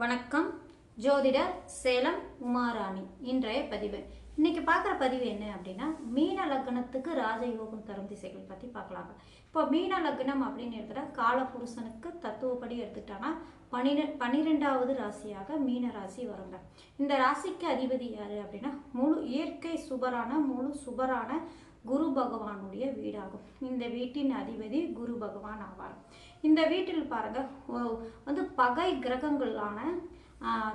வணக்கம். ஜோதிடர் சேலம் உமாராணி இன்றைய பதிவு. இன்னைக்கு பார்க்குற பதிவு என்ன அப்படின்னா மீன லக்னத்துக்கு ராஜயோகம் தரும் திசைகள் பற்றி பார்க்கலாங்க. இப்போ மீன லக்னம் அப்படின்னு எடுத்துட்டா காலபுருஷனுக்கு தத்துவப்படி எடுத்துட்டாங்கன்னா பனிரெ பன்னிரெண்டாவது ராசியாக மீன ராசி வருங்க. இந்த ராசிக்கு அதிபதி யார் அப்படின்னா முழு இயற்கை சுபரான முழு சுபரான குரு பகவானுடைய வீடாகும். இந்த வீட்டின் அதிபதி குரு பகவான் ஆவார். இந்த வீட்டில் பாருங்க வந்து பகை கிரகங்களான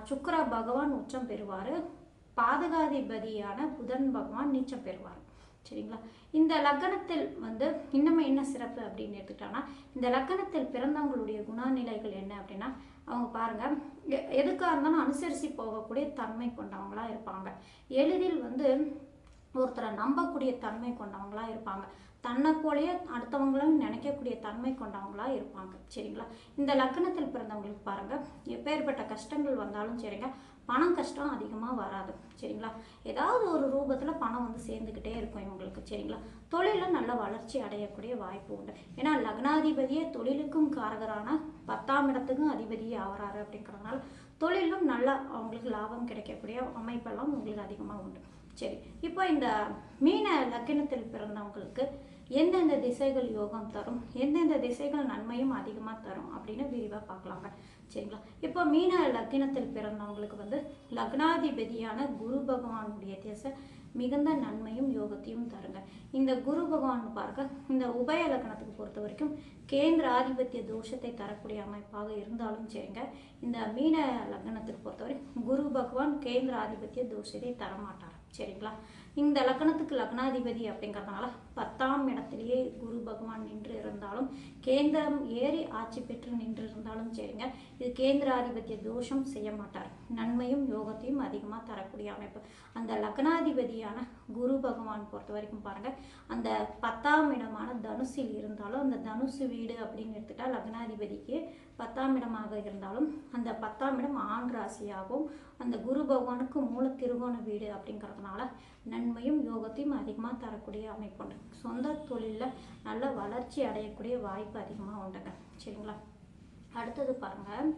சுக்கர பகவான் உச்சம் பெறுவார். பாதகாதிபதியான புதன் பகவான் நீச்சம் பெறுவார். சரிங்களா? இந்த லக்னத்தில் வந்து இன்னும் என்ன சிறப்பு அப்படின்னு எடுத்துக்கிட்டோம்னா இந்த லக்னத்தில் பிறந்தவங்களுடைய குணநிலைகள் என்ன அப்படின்னா அவங்க பாருங்க எ- எதுக்காக இருந்தாலும் அனுசரித்து போகக்கூடிய தன்மை கொண்டவங்களா இருப்பாங்க. எளிதில் வந்து ஒருத்தரை நம்பக்கூடிய தன்மை கொண்டவங்களாக இருப்பாங்க. தன்னை போலேயே அடுத்தவங்களும் நினைக்கக்கூடிய தன்மை கொண்டவங்களாக இருப்பாங்க. சரிங்களா? இந்த லக்னத்தில் பிறந்தவங்களுக்கு பாருங்கள் எப்பேற்பட்ட கஷ்டங்கள் வந்தாலும் சரிங்க. பணம் கஷ்டம் அதிகமாக வராது. சரிங்களா? ஏதாவது ஒரு ரூபத்தில் பணம் வந்து சேர்ந்துக்கிட்டே இருக்கும் இவங்களுக்கு. சரிங்களா? தொழிலில் நல்ல வளர்ச்சி அடையக்கூடிய வாய்ப்பு உண்டு. ஏன்னா லக்னாதிபதியே தொழிலுக்கும் காரகரான பத்தாம் இடத்துக்கும் அதிபதியே ஆகிறாரு அப்படிங்கிறதுனால தொழிலும் நல்லா அவங்களுக்கு லாபம் கிடைக்கக்கூடிய அமைப்பெல்லாம் உங்களுக்கு அதிகமாக உண்டு. சரி இப்போ இந்த மீன லக்கினத்தில் பிறந்தவங்களுக்கு எந்தெந்த திசைகள் யோகம் தரும் எந்தெந்த திசைகள் நன்மையும் அதிகமாக தரும் அப்படின்னு விரிவாக பார்க்கலாங்க. சரிங்களா? இப்போ மீன லக்கினத்தில் பிறந்தவங்களுக்கு வந்து லக்னாதிபதியான குரு பகவானுடைய திசை மிகுந்த நன்மையும் யோகத்தையும் தருங்க. இந்த குரு பகவான் பார்க்க இந்த உபய லக்னத்துக்கு பொறுத்த வரைக்கும் கேந்திர ஆதிபத்திய தோஷத்தை தரக்கூடிய அமைப்பாக இருந்தாலும் சரிங்க இந்த மீன லக்னத்துக்கு பொறுத்தவரை குரு பகவான் கேந்திர ஆதிபத்திய தோஷத்தை தரமாட்டார். சரிங்களா? இந்த லக்னத்துக்கு லக்னாதிபதி அப்படிங்கிறதுனால பத்தாம் இடத்திலேயே குரு பகவான் நின்று இருந்தாலும் கேந்திரம் ஏறி ஆட்சி பெற்று நின்று இருந்தாலும் சரிங்க. இது கேந்திராதிபத்திய தோஷம் செய்ய மாட்டார். நன்மையும் யோகத்தையும் அதிகமாக தரக்கூடிய அமைப்பு. அந்த லக்னாதிபதியான குரு பகவான் பொறுத்த வரைக்கும் பாருங்கள் அந்த பத்தாம் இடமான தனுசில் இருந்தாலும் அந்த தனுசு வீடு அப்படின்னு எடுத்துட்டால் லக்னாதிபதிக்கு பத்தாம் இடமாக இருந்தாலும் அந்த பத்தாம் இடம் ஆண் ராசியாகவும் அந்த குரு பகவானுக்கு மூல திருகோண வீடு அப்படிங்கிறதுனால நன்மையும் யோகத்தையும் அதிகமாக தரக்கூடிய அமைப்பு உண்டு. சொந்த தொழிலில் நல்ல வளர்ச்சி அடையக்கூடிய வாய்ப்பு அதிகமாக உண்டுங்க. சரிங்களா? அடுத்தது பாருங்கள்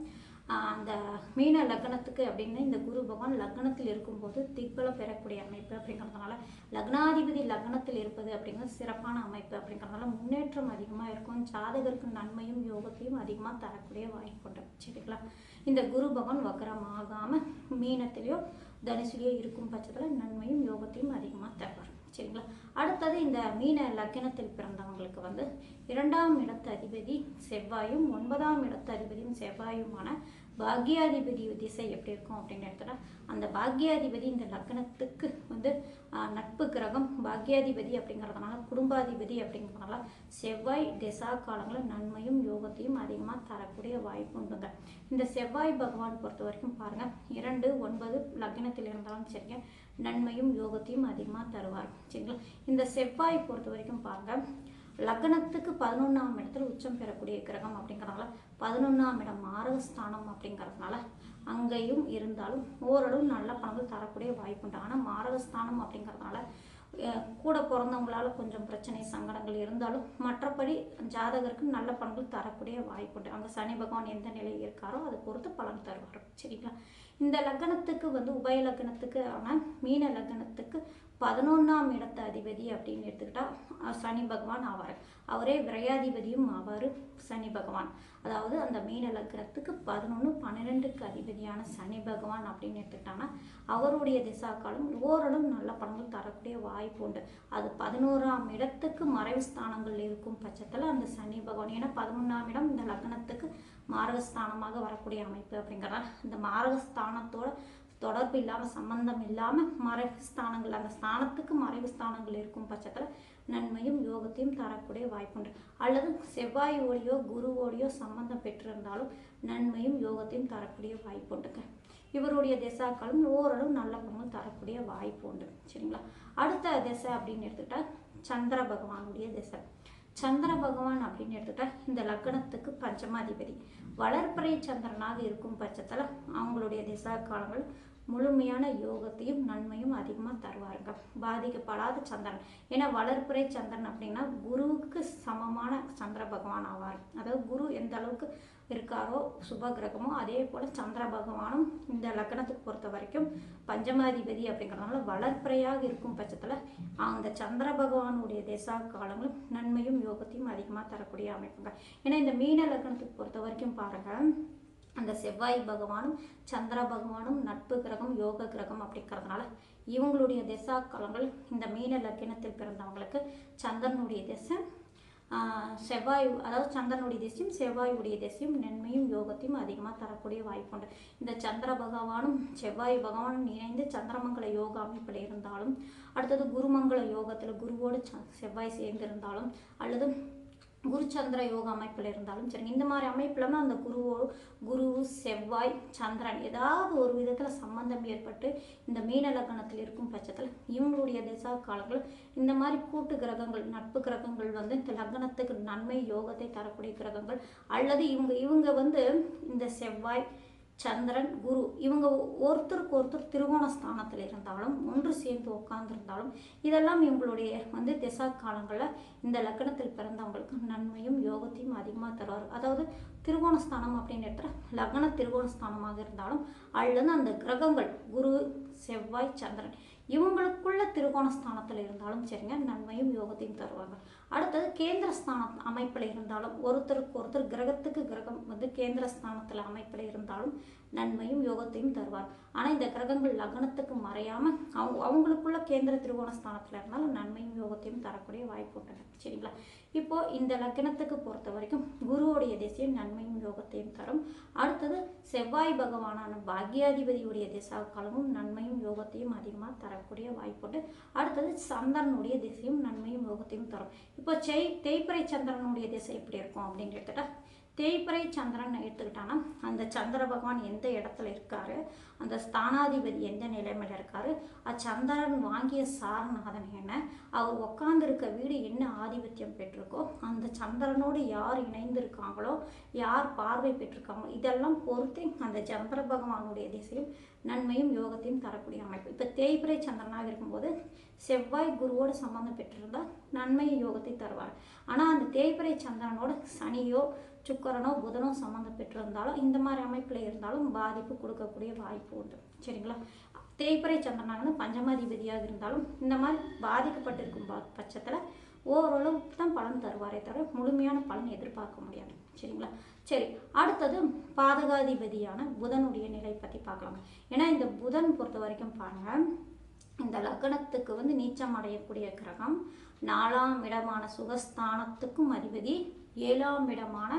அந்த மீன லக்னத்துக்கு அப்படின்னு இந்த குரு பகவான் லக்னத்தில் இருக்கும்போது திக்பலம் பெறக்கூடிய அமைப்பு அப்படிங்கிறதுனால லக்னாதிபதி லக்னத்தில் இருப்பது அப்படிங்கிறது சிறப்பான அமைப்பு அப்படிங்கிறதுனால முன்னேற்றம் அதிகமாக இருக்கும். ஜாதகருக்கு நன்மையும் யோகத்தையும் அதிகமாக தரக்கூடிய வாய்ப்பு உண்டு. சரிங்களா? இந்த குரு பகவான் வக்கரம் ஆகாமல் மீனத்திலேயோ தனுசுலேயோ இருக்கும் பட்சத்தில் நன்மையும் யோகத்தையும் அதிகமாக தருவார். சரிங்களா? அடுத்தது இந்த மீன லக்கணத்தில் பிறந்தவங்களுக்கு வந்து இரண்டாம் இடத்து அதிபதி செவ்வாயும் ஒன்பதாம் இடத்து அதிபதியும் செவ்வாயுமான பாக்யாதிபதி திசை எப்படி இருக்கும் அப்படின்னு எடுத்துட்டா அந்த பாக்யாதிபதி இந்த லக்னத்துக்கு வந்து நட்பு கிரகம் பாக்யாதிபதி அப்படிங்கிறதுனால குடும்பாதிபதி அப்படிங்கிறதுனால செவ்வாய் திசா காலங்களில் நன்மையும் யோகத்தையும் அதிகமாக தரக்கூடிய வாய்ப்பு உண்டுங்க. இந்த செவ்வாய் பகவான் பொறுத்த வரைக்கும் பாருங்கள் இரண்டு ஒன்பது லக்னத்தில் இருந்தாலும் சரிங்க நன்மையும் யோகத்தையும் அதிகமாக தருவார். சரிங்களா? இந்த செவ்வாய் பொறுத்த வரைக்கும் பாருங்கள் லக்னத்துக்கு பதினொன்றாம் இடத்துல உச்சம் பெறக்கூடிய கிரகம் அப்படிங்கிறதுனால பதினொன்றாம் இடம் மாரகஸ்தானம் அப்படிங்கிறதுனால அங்கேயும் இருந்தாலும் ஓரளவு நல்ல பணங்கள் தரக்கூடிய வாய்ப்பு உண்டு. ஆனால் மாரகஸ்தானம் அப்படிங்கிறதுனால கூட பிறந்தவங்களால கொஞ்சம் பிரச்சனை சங்கடங்கள் இருந்தாலும் மற்றபடி ஜாதகருக்கு நல்ல பலன்கள் தரக்கூடிய வாய்ப்புண்டு அங்கே சனி பகவான் எந்த நிலையில் இருக்காரோ அதை பொறுத்து பலன் தருவார். சரிங்களா? இந்த லக்னத்துக்கு வந்து உபய லக்னத்துக்கு ஆனால் மீன லக்னத்துக்கு பதினொன்றாம் இடத்து அதிபதி அப்படின்னு எடுத்துக்கிட்டால் சனி பகவான் ஆவார். அவரே விரையாதிபதியும் ஆவார் சனி பகவான். அதாவது அந்த மீன லக்னத்துக்கு பதினொன்று பன்னிரெண்டுக்கு அதிபதியான சனி பகவான் அப்படின்னு எடுத்துக்கிட்டாங்கன்னா அவருடைய திசா காலம் ஓரளவு நல்ல பலன்கள் தரக்கூடிய வாய்ப்பு உண்டு. அது பதினோராம் இடத்துக்கு மறைவு ஸ்தானங்கள் இருக்கும் பட்சத்தில் அந்த சனி பகவான் ஏன்னா பதினொன்றாம் இடம் இந்த லக்னத்துக்கு மாரகஸ்தானமாக வரக்கூடிய அமைப்பு அப்படிங்கிறதால இந்த மாரகஸ்தானத்தோட தொடர்பு இல்லாமல் சம்பந்தம் இல்லாமல் மறைவு ஸ்தானங்கள் அந்த ஸ்தானத்துக்கு மறைவு ஸ்தானங்கள் இருக்கும் பட்சத்தில் நன்மையும் யோகத்தையும் தரக்கூடிய வாய்ப்புண்டு அல்லது செவ்வாயோடையோ குருவோடையோ சம்பந்தம் பெற்றிருந்தாலும் நன்மையும் யோகத்தையும் தரக்கூடிய வாய்ப்புண்டுங்க இவருடைய திசாக்களும் ஓரளவு நல்ல குணங்கள் தரக்கூடிய வாய்ப்பு உண்டு. சரிங்களா? அடுத்த திசை அப்படின்னு எடுத்துக்கிட்டா சந்திர பகவானுடைய திசை. சந்திர பகவான் அப்படின்னு எடுத்துட்டா இந்த லக்னத்துக்கு பஞ்சமாதிபதி. வளர்ப்பறை சந்திரனாக இருக்கும் பட்சத்தில் அவங்களுடைய திசா காலங்கள் முழுமையான யோகத்தையும் நன்மையும் அதிகமாக தருவாருங்க. பாதிக்கப்படாத சந்திரன். ஏன்னா வளர்ப்புரை சந்திரன் அப்படின்னா குருவுக்கு சமமான சந்திர பகவான் ஆவார். அதாவது குரு எந்த அளவுக்கு இருக்காரோ சுப கிரகமோ அதே போல் சந்திர பகவானும் இந்த லக்னத்துக்கு பொறுத்த வரைக்கும் பஞ்சமாதிபதி அப்படிங்கிறதுனால வளர்ப்புறையாக இருக்கும் பட்சத்தில் அந்த சந்திர பகவானுடைய திசா காலங்களும் நன்மையும் யோகத்தையும் அதிகமாக தரக்கூடிய அமைப்புங்க. ஏன்னா இந்த மீன லக்னத்துக்கு பொறுத்த வரைக்கும் பாருங்கள் அந்த செவ்வாய் பகவானும் சந்திர பகவானும் நட்பு கிரகம் யோக கிரகம் அப்படிங்கிறதுனால இவங்களுடைய திசா காலங்கள் இந்த மீன லக்கினத்தில் பிறந்தவங்களுக்கு சந்திரனுடைய திசை செவ்வாய் அதாவது சந்திரனுடைய திசையும் செவ்வாயுடைய திசையும் நன்மையும் யோகத்தையும் அதிகமாக தரக்கூடிய வாய்ப்புண்டு இந்த சந்திர பகவானும் செவ்வாய் பகவானும் இணைந்து சந்திரமங்கல யோக அமைப்பில் இருந்தாலும் அடுத்தது குருமங்கல யோகத்தில் குருவோடு செவ்வாய் சேர்ந்திருந்தாலும் அல்லது குரு சந்திர யோக அமைப்பில் இருந்தாலும் சரி இந்த மாதிரி அமைப்பில் அந்த குருவோ குரு செவ்வாய் சந்திரன் ஏதாவது ஒரு விதத்தில் சம்பந்தம் ஏற்பட்டு இந்த மீன லக்னத்தில் இருக்கும் பட்சத்தில் இவங்களுடைய திசா காலங்கள் இந்த மாதிரி கூட்டு கிரகங்கள் நட்பு கிரகங்கள் வந்து இந்த லக்னத்துக்கு நன்மை யோகத்தை தரக்கூடிய கிரகங்கள் அல்லது இவங்க இவங்க வந்து இந்த செவ்வாய் சந்திரன் குரு இவங்க ஒருத்தருக்கு ஒருத்தர் திரிகோண ஸ்தானத்தில் இருந்தாலும் ஒன்று சேர்ந்து உட்கார்ந்துருந்தாலும் இதெல்லாம் இவங்களுடைய வந்து திசா காலங்களில் இந்த லக்னத்தில் பிறந்தவங்களுக்கு நன்மையும் யோகத்தையும் அதிகமாக தருவார். அதாவது திரிகோண ஸ்தானம் அப்படின்னு எடுத்துகிற லக்ன திரிகோண ஸ்தானமாக இருந்தாலும் அல்லது அந்த கிரகங்கள் குரு செவ்வாய் சந்திரன் இவங்களுக்குள்ள திருகோண ஸ்தானத்தில் இருந்தாலும் சரிங்க நன்மையும் யோகத்தையும் தருவாங்க. அடுத்தது கேந்திர ஸ்தான அமைப்பில் இருந்தாலும் ஒருத்தருக்கு ஒருத்தர் கிரகத்துக்கு கிரகம் வந்து கேந்திர ஸ்தானத்தில் அமைப்பில் இருந்தாலும் நன்மையும் யோகத்தையும் தருவார். ஆனால் இந்த கிரகங்கள் லக்னத்துக்கு மறையாமல் அவங்க அவங்களுக்குள்ள கேந்திர திருகோண ஸ்தானத்தில் இருந்தாலும் நன்மையும் யோகத்தையும் தரக்கூடிய வாய்ப்பு உண்டுங்க சரிங்களா? இப்போது இந்த லக்னத்துக்கு பொறுத்த வரைக்கும் குருவுடைய திசையும் நன்மையும் யோகத்தையும் தரும். அடுத்தது செவ்வாய் பகவானான பாக்யாதிபதியுடைய திசா காலமும் நன்மையும் யோகத்தையும் அதிகமாக தரக்கூடிய வாய்ப்புண்டு. அடுத்தது சந்திரனுடைய திசையும் நன்மையும் யோகத்தையும் தரும். இப்போ செய் தேய்பிறை சந்திரனுடைய திசை எப்படி இருக்கும் அப்படின்னு எடுத்துட்டா தேய்பிறை சந்திரன் எடுத்துக்கிட்டான்னா அந்த சந்திர பகவான் எந்த இடத்துல இருக்காரு? அந்த ஸ்தானாதிபதி எந்த நிலைமையில் இருக்காரு? அச்சந்திரன் வாங்கிய சாரநாதன் என்ன? அவர் உட்காந்துருக்க வீடு என்ன ஆதிபத்தியம் பெற்றிருக்கோ அந்த சந்திரனோடு யார் இணைந்திருக்காங்களோ யார் பார்வை பெற்றிருக்காங்களோ இதெல்லாம் பொறுத்து அந்த சந்திர பகவானுடைய திசையும் நன்மையும் யோகத்தையும் தரக்கூடிய அமைப்பு. இப்போ தேய்பிறை சந்திரனாக இருக்கும்போது செவ்வாய் குருவோடு சம்பந்தம் பெற்றிருந்தால் நன்மை யோகத்தை தருவார். ஆனால் அந்த தேய்பிறை சந்திரனோட சனியோ சுக்கரனோ புதனோ சம்மந்தப்பட்டிருந்தாலும் இந்த மாதிரி அமைப்பில் இருந்தாலும் பாதிப்பு கொடுக்கக்கூடிய வாய்ப்பு உண்டு. சரிங்களா? தேய்பிறை சந்திரனாகனு பஞ்சமாதிபதியாக இருந்தாலும் இந்த மாதிரி பாதிக்கப்பட்டிருக்கும் ப- பட்சத்தில் ஓரளவுக்கு தான் பலன் தருவாரே தவிர முழுமையான பலன் எதிர்பார்க்க முடியாது. சரிங்களா? சரி அடுத்தது பாதகாதிபதியான புதனுடைய நிலை பற்றி பார்க்கலாம். ஏன்னா இந்த புதன் பொறுத்த வரைக்கும் பாருங்கள் இந்த லக்னத்துக்கு வந்து நீச்சம் அடையக்கூடிய கிரகம் நாலாம் இடமான சுகஸ்தானத்துக்கும் அதிபதி ஏழாம் இடமான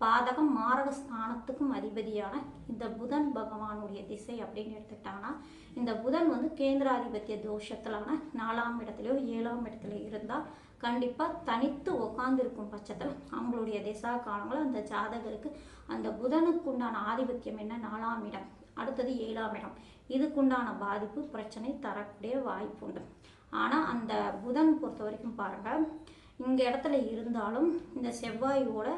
பாதகம் மாரக ஸ்தானத்துக்கும் அதிபதியான இந்த புதன் பகவானுடைய திசை அப்படின்னு எடுத்துக்கிட்டாங்கன்னா இந்த புதன் வந்து கேந்திராதிபத்திய தோஷத்திலான நாலாம் இடத்துலையோ ஏழாம் இடத்துல இருந்தால் கண்டிப்பாக தனித்து உட்காந்துருக்கும் பட்சத்தில் அவங்களுடைய திசா காலங்களும் அந்த ஜாதகருக்கு அந்த புதனுக்கு உண்டான ஆதிபத்தியம் என்ன? நாலாம் இடம். அடுத்தது ஏழாம் இடம். இதுக்குண்டான பாதிப்பு பிரச்சனை தரக்கூடிய வாய்ப்பு உண்டு. ஆனால் அந்த புதன் பொறுத்த வரைக்கும் பாருங்கள் இந்த இடத்துல இருந்தாலும் இந்த செவ்வாயோட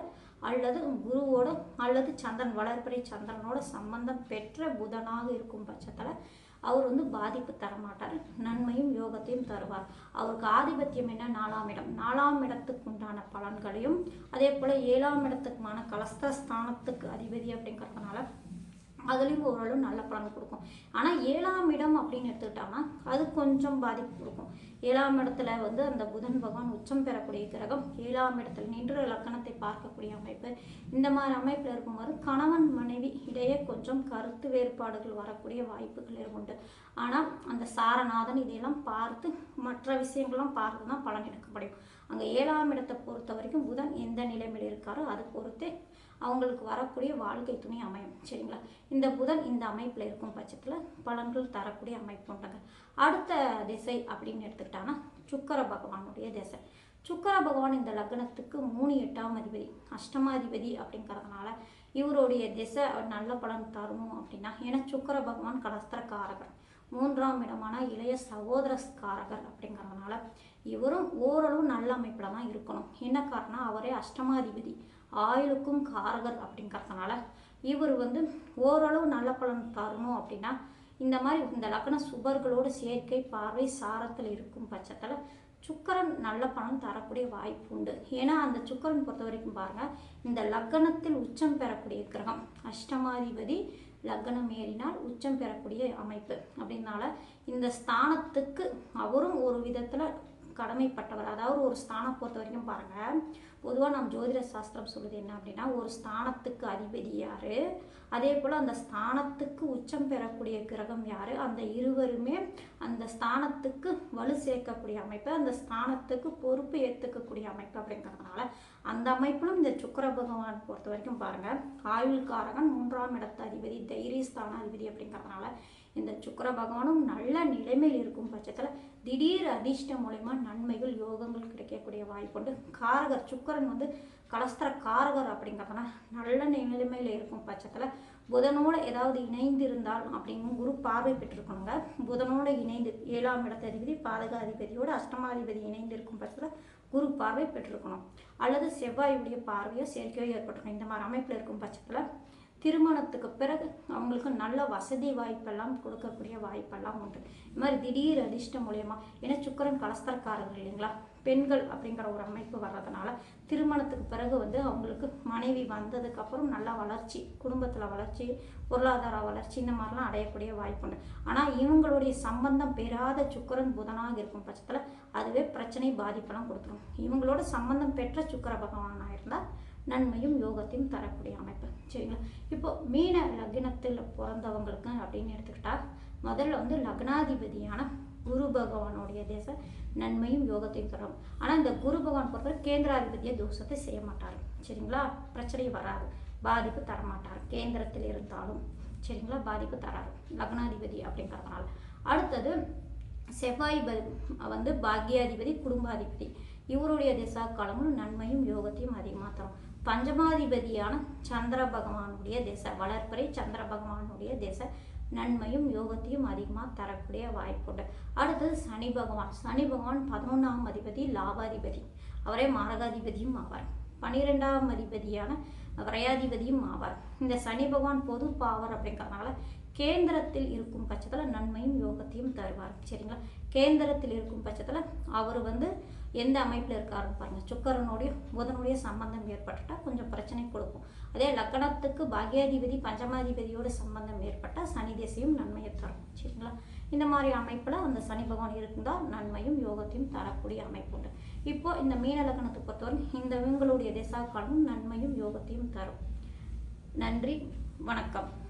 அல்லது குருவோட அல்லது சந்திரன் வளர்பிறை சந்திரனோட சம்பந்தம் பெற்ற புதனாக இருக்கும் பட்சத்தில் அவர் வந்து பாதிப்பு தர மாட்டார் நன்மையும் யோகத்தையும் தருவார். அவருக்கு ஆதிபத்தியம் என்ன? நாலாம் இடம். நாலாம் இடத்துக்கு உண்டான பலன்களையும் அதே போல் ஏழாம் இடத்துக்குமான கலஸ்தர ஸ்தானத்துக்கு அதிபதி அப்படிங்கிறதுனால அதுலேயும் ஓரளவு நல்ல பலன் கொடுக்கும். ஆனால் ஏழாம் இடம் அப்படின்னு எடுத்துக்கிட்டோம்னா அது கொஞ்சம் பாதிப்பு கொடுக்கும். ஏழாம் இடத்துல வந்து அந்த புதன் பகவான் உச்சம் பெறக்கூடிய கிரகம் ஏழாம் இடத்துல நின்று லக்கணத்தை பார்க்கக்கூடிய அமைப்பு. இந்த மாதிரி அமைப்பில் இருக்கும்போது கணவன் மனைவி இடையே கொஞ்சம் கருத்து வேறுபாடுகள் வரக்கூடிய வாய்ப்புகள் உண்டு. ஆனால் அந்த சாரநாதன் இதையெல்லாம் பார்த்து மற்ற விஷயங்களும் பார்த்து தான் பலன் எடுக்க முடியும் அங்கே ஏழாம் இடத்தை பொறுத்த வரைக்கும் புதன் எந்த நிலைமையில் இருக்காரோ அதை பொறுத்தே அவங்களுக்கு வரக்கூடிய வாழ்க்கை துணை அமையும். சரிங்களா? இந்த புதன் இந்த அமைப்பில் இருக்கும் பட்சத்தில் பலன்கள் தரக்கூடிய அமைப்பு உண்டுங்க. அடுத்த திசை அப்படின்னு எடுத்துக்கிட்டாங்கன்னா சுக்கர பகவானுடைய திசை. சுக்கர பகவான் இந்த லக்னத்துக்கு மூணு எட்டாம் அதிபதி அஷ்டமாதிபதி அப்படிங்கிறதுனால இவருடைய திசை நல்ல பலன் தரணும் அப்படின்னா ஏன்னா சுக்கர பகவான் கலஸ்திரக்காரகர் மூன்றாம் இடமான இளைய சகோதரஸ்காரகர் அப்படிங்கிறதுனால இவரும் ஓரளவு நல்ல அமைப்பில் தான் இருக்கணும். என்ன காரணம் அவரே அஷ்டமாதிபதி. ஆயுளுக்கும் காரகர் அப்படிங்கிறதுனால இவர் வந்து ஓரளவு நல்ல பலன் தரணும் அப்படின்னா இந்த மாதிரி இந்த லக்ன சுபர்களோட சேர்க்கை பார்வை சாரத்தில் இருக்கும் பட்சத்தில் சுக்கரன் நல்ல பணம் தரக்கூடிய வாய்ப்பு உண்டு. ஏன்னா அந்த சுக்கரன் பொறுத்த வரைக்கும் பாருங்க இந்த லக்னத்தில் உச்சம் பெறக்கூடிய கிரகம் அஷ்டமாதிபதி லக்னம் ஏறினால் உச்சம் பெறக்கூடிய அமைப்பு. அப்படின்னால இந்த ஸ்தானத்துக்கு அவரும் ஒரு விதத்தில் கடமைப்பட்டவர் அதாவது ஒரு ஸ்தானம் பொறுத்த வரைக்கும் பாருங்கள் பொதுவாக நம் ஜோதிட சாஸ்திரம் சொல்லுது என்ன அப்படின்னா ஒரு ஸ்தானத்துக்கு அதிபதி யார்? அதே போல் அந்த ஸ்தானத்துக்கு உச்சம் பெறக்கூடிய கிரகம் யார்? அந்த இருவருமே அந்த ஸ்தானத்துக்கு வலு சேர்க்கக்கூடிய அமைப்பு அந்த ஸ்தானத்துக்கு பொறுப்பு ஏற்றுக்கக்கூடிய அமைப்பு அப்படிங்கிறதுனால அந்த அமைப்பிலும் இந்த சுக்கர பகவான் பொறுத்த வரைக்கும் பாருங்கள் ஆயுள்காரகன் மூன்றாம் இடத்து அதிபதி தைரிய ஸ்தானாதிபதி அப்படிங்கிறதுனால இந்த சுக்கர பகவானும் நல்ல நிலைமையில் இருக்கும் பட்சத்தில் திடீர் அதிர்ஷ்டம் மூலயமா நன்மைகள் யோகங்கள் கிடைக்கக்கூடிய வாய்ப்புண்டு காரகர் சுக்கரன் வந்து கலஸ்திர காரகர் அப்படிங்கிறதுனா நல்ல நிலைமையில் இருக்கும் பட்சத்தில் புதனோடு ஏதாவது இணைந்து இருந்தால் அப்படிங்கும் குரு பார்வை பெற்றிருக்கணுங்க. புதனோடு இணைந்து ஏழாம் இடத்த அதிபதி பாதக அதிபதியோடு அஷ்டமாதிபதி இணைந்து இருக்கும் பட்சத்தில் குரு பார்வை பெற்றிருக்கணும். அல்லது செவ்வாயுடைய பார்வையோ சேர்க்கையோ ஏற்பட்டிருக்கணும். இந்த மாதிரி அமைப்பில் இருக்கும் பட்சத்தில் திருமணத்துக்கு பிறகு அவங்களுக்கு நல்ல வசதி வாய்ப்பெல்லாம் கொடுக்கக்கூடிய வாய்ப்பெல்லாம் உண்டு. இது மாதிரி திடீர் அதிர்ஷ்டம் மூலயமா ஏன்னா சுக்கரன் கலஸ்தரக்காரர்கள் இல்லைங்களா? பெண்கள் அப்படிங்கிற ஒரு அமைப்பு வர்றதுனால திருமணத்துக்கு பிறகு வந்து அவங்களுக்கு மனைவி வந்ததுக்கப்புறம் நல்ல வளர்ச்சி குடும்பத்தில் வளர்ச்சி பொருளாதார வளர்ச்சி இந்த மாதிரிலாம் அடையக்கூடிய வாய்ப்பு உண்டு. ஆனால் இவங்களுடைய சம்பந்தம் பெறாத சுக்கரன் புதனாக இருக்கும் பட்சத்தில் அதுவே பிரச்சனை பாதிப்பெல்லாம் கொடுத்துரும். இவங்களோட சம்பந்தம் பெற்ற சுக்கர பகவானாக இருந்தால் நன்மையும் யோகத்தையும் தரக்கூடிய அமைப்பு. சரிங்களா? இப்போ மீன லக்னத்தில் பிறந்தவங்களுக்கு அப்படின்னு எடுத்துக்கிட்டா முதல்ல வந்து லக்னாதிபதியான குரு பகவானுடைய தேச நன்மையும் யோகத்தையும் தரும். ஆனால் இந்த குரு பகவான் பொறுத்தவரை கேந்திராதிபதிய தோஷத்தை செய்ய மாட்டார். சரிங்களா? பிரச்சனை வராது. பாதிப்பு தரமாட்டார். கேந்திரத்தில் இருந்தாலும் சரிங்களா? பாதிப்பு தராரு லக்னாதிபதி அப்படிங்கிறதுனால. அடுத்தது செவ்வாய் ப- வந்து பாக்யாதிபதி குடும்பாதிபதி. இவருடைய திசா காலங்களும் நன்மையும் யோகத்தையும் அதிகமாக தரும். பஞ்சமாதிபதியான சந்திர பகவானுடைய திசை. வளர்ப்பறை சந்திர பகவானுடைய திசை. நன்மையும் யோகத்தையும் அதிகமாக தரக்கூடிய வாய்ப்புண்டு. அடுத்தது சனி பகவான். சனி பகவான் பதினொன்றாம் அதிபதி லாபாதிபதி. அவரே மாரகாதிபதியும் ஆவார். பனிரெண்டாம் அதிபதியான விரையாதிபதியும் ஆவார். இந்த சனி பகவான் பொது பாவர் அப்படிங்கிறதுனால கேந்திரத்தில் இருக்கும் பட்சத்தில் நன்மையும் யோகத்தையும் தருவார். சரிங்களா? கேந்திரத்தில் இருக்கும் பட்சத்தில் அவர் வந்து எந்த அமைப்பில் இருக்காருன்னு பாருங்கள் சுக்கரனுடைய புதனுடைய சம்பந்தம் ஏற்பட்டுட்டா கொஞ்சம் பிரச்சனை கொடுக்கும். அதே லக்கணத்துக்கு பாக்யாதிபதி பஞ்சமாதிபதியோட சம்பந்தம் ஏற்பட்டால் சனி திசையும் நன்மையை தரும். சரிங்களா? இந்த மாதிரி அமைப்பில் அந்த சனி பகவான் இருந்தால் நன்மையும் யோகத்தையும் தரக்கூடிய அமைப்பு உண்டு. இப்போ இந்த மீன லக்கணத்தை பொறுத்தவரை இந்த இவங்களுடைய திசா காலமும் நன்மையும் யோகத்தையும் தரும். நன்றி. வணக்கம்.